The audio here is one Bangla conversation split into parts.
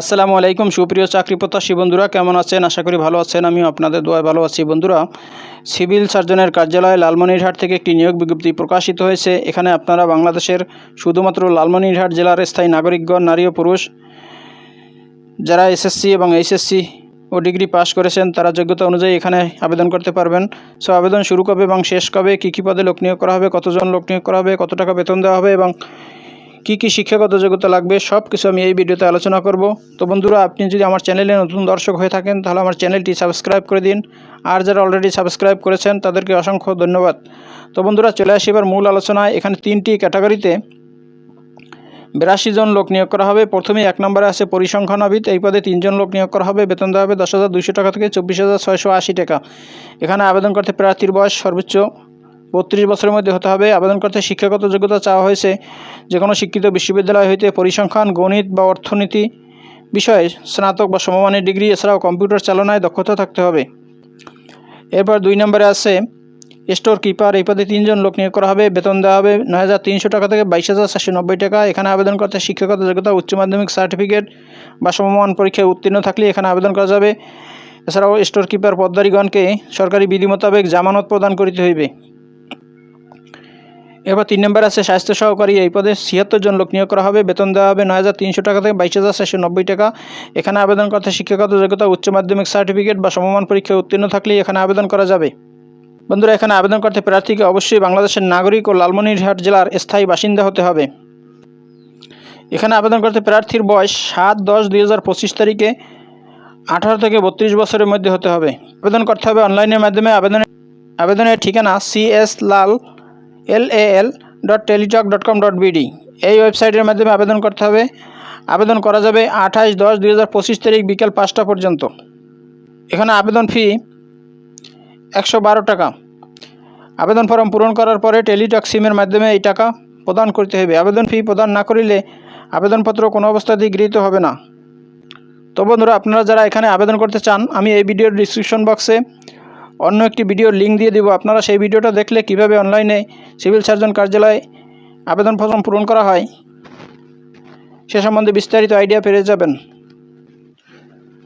আসসালামু আলাইকুম, সুপ্রিয় চাকরি প্রত্যাশী বন্ধুরা, কেমন আছেন? আশা করি ভালো আছেন। আমি আপনাদের দোয়ায় ভালো আছি। বন্ধুরা, সিভিল সার্জনের কার্যালয় লালমনিরহাট থেকে একটি নিয়োগ বিজ্ঞপ্তি প্রকাশিত হয়েছে। এখানে আপনারা বাংলাদেশের শুধুমাত্র লালমনিরহাট জেলার স্থায়ী নাগরিকগণ, নারী ও পুরুষ, যারা এসএসসি এবং এইচএসসি ও ডিগ্রি পাস করেছেন, তারা যোগ্যতা অনুযায়ী এখানে আবেদন করতে পারবেন। সো, আবেদন শুরু কবে এবং শেষ কবে, কী কী পদে লোক নিয়োগ করা হবে, কতজন লোক নিয়োগ করা হবে, কত টাকা বেতন দেওয়া হবে এবং কী কী শিক্ষাগত যোগ্যতা লাগবে সব কিছু আমি এই ভিডিওতে আলোচনা করব। তো বন্ধুরা, আপনি যদি আমার চ্যানেলে নতুন দর্শক হয়ে থাকেন, তাহলে আমার চ্যানেলটি সাবস্ক্রাইব করে দিন। আর যারা অলরেডি সাবস্ক্রাইব করেছেন, তাদেরকে অসংখ্য ধন্যবাদ। তো বন্ধুরা, চলে আসি এবার মূল আলোচনায়। এখানে তিনটি ক্যাটাগরিতে বিরাশি জন লোক নিয়োগ করা হবে। প্রথমে এক নম্বরে আছে পরিসংখ্যানবিদ এই পদে তিনজন লোক নিয়োগ করা হবে। বেতন দেওয়া হবে দশ হাজার দুশো টাকা থেকে চব্বিশ হাজার ছয়শো আশি টাকা। এখানে আবেদন করতে প্রার্থীর বয়স সর্বোচ্চ বত্রিশ বছরের মধ্যে হতে হবে। আবেদন করতে শিক্ষাগত যোগ্যতা চাওয়া হয়েছে যে কোনো শিক্ষিত বিশ্ববিদ্যালয় হইতে পরিসংখ্যান, গণিত বা অর্থনীতি বিষয়ে স্নাতক বা সমমানের ডিগ্রি, এছাড়াও কম্পিউটার চালনায় দক্ষতা থাকতে হবে। এরপর দুই নম্বরে আছে, স্টোর কিপার, এই পদে তিনজন লোক নিয়োগ করা হবে। বেতন দেওয়া হবে নয় হাজার তিনশো টাকা থেকে বাইশ হাজার চারশো নব্বই টাকা। এখানে আবেদন করতে শিক্ষাগত যোগ্যতা, উচ্চ মাধ্যমিক সার্টিফিকেট বা সমমান পরীক্ষায় উত্তীর্ণ থাকলে এখানে আবেদন করা যাবে। এছাড়াও স্টোর কিপার পদ্মারীগণকে সরকারি বিধি মোতাবেক জামানত প্রদান করিতে হইবে। এরপর তিন নম্বর আছে, স্বাস্থ্য সহকারী এই পদে ছিয়াত্তর জন লোক নিয়োগ করা হবে। বেতন দেওয়া হবে নয় হাজার তিনশো টাকা থেকে বাইশ হাজার চারশো নব্বই টাকা। এখানে আবেদন করতে শিক্ষাগত যোগ্যতা, উচ্চ মাধ্যমিক সার্টিফিকেট বা সমমান পরীক্ষায় উত্তীর্ণ থাকলে এখানে আবেদন করা যাবে। বন্ধুরা, এখানে আবেদন করতে প্রার্থীকে অবশ্যই বাংলাদেশের নাগরিক ও লালমনিরহাট জেলার স্থায়ী বাসিন্দা হতে হবে। এখানে আবেদন করতে প্রার্থীর বয়স সাত দশ দুই হাজার পঁচিশ তারিখে আঠারো থেকে বত্রিশ বছরের মধ্যে হতে হবে। আবেদন করতে হবে অনলাইনের মাধ্যমে। আবেদনের আবেদনের ঠিকানা C S Lal L A L dot Teletalk dot com dot BD এই ওয়েবসাইটের মাধ্যমে আবেদন করতে হবে। আবেদন করা যাবে আঠাশ দশ দুই হাজার পঁচিশ তারিখ বিকেল পাঁচটা পর্যন্ত। এখানে আবেদন ফি একশো বারো টাকা। আবেদন ফর্ম পূরণ করার পরে টেলিটক সিমের মাধ্যমে এই টাকা প্রদান করতে হবে। আবেদন ফি প্রদান না করিলে আবেদনপত্র কোনো অবস্থাতেই গৃহীত হবে না। তো বন্ধুরা, আপনারা যারা এখানে আবেদন করতে চান, আমি এই ভিডিওর ডিসক্রিপশন বক্সে অন্য একটি ভিডিওর লিঙ্ক দিয়ে দিব। আপনারা সেই ভিডিওটা দেখলে কীভাবে অনলাইনে সিভিল সার্জন কার্যালয়ে আবেদন ফর্ম পূরণ করা হয়, সে সম্বন্ধে বিস্তারিত আইডিয়া পেয়ে যাবেন।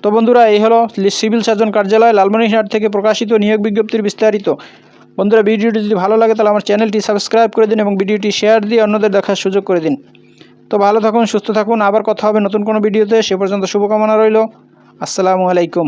তো বন্ধুরা, এই হলো সিভিল সার্জন কার্যালয়, লালমনিরহাট থেকে প্রকাশিত নিয়োগ বিজ্ঞপ্তির বিস্তারিত। বন্ধুরা, ভিডিওটি যদি ভালো লাগে, তাহলে আমার চ্যানেলটি সাবস্ক্রাইব করে দিন এবং ভিডিওটি শেয়ার দিয়ে অন্যদের দেখার সুযোগ করে দিন। তো ভালো থাকুন, সুস্থ থাকুন, আবার কথা হবে নতুন কোনো ভিডিওতে। সে পর্যন্ত শুভকামনা রইল। আসসালামু আলাইকুম।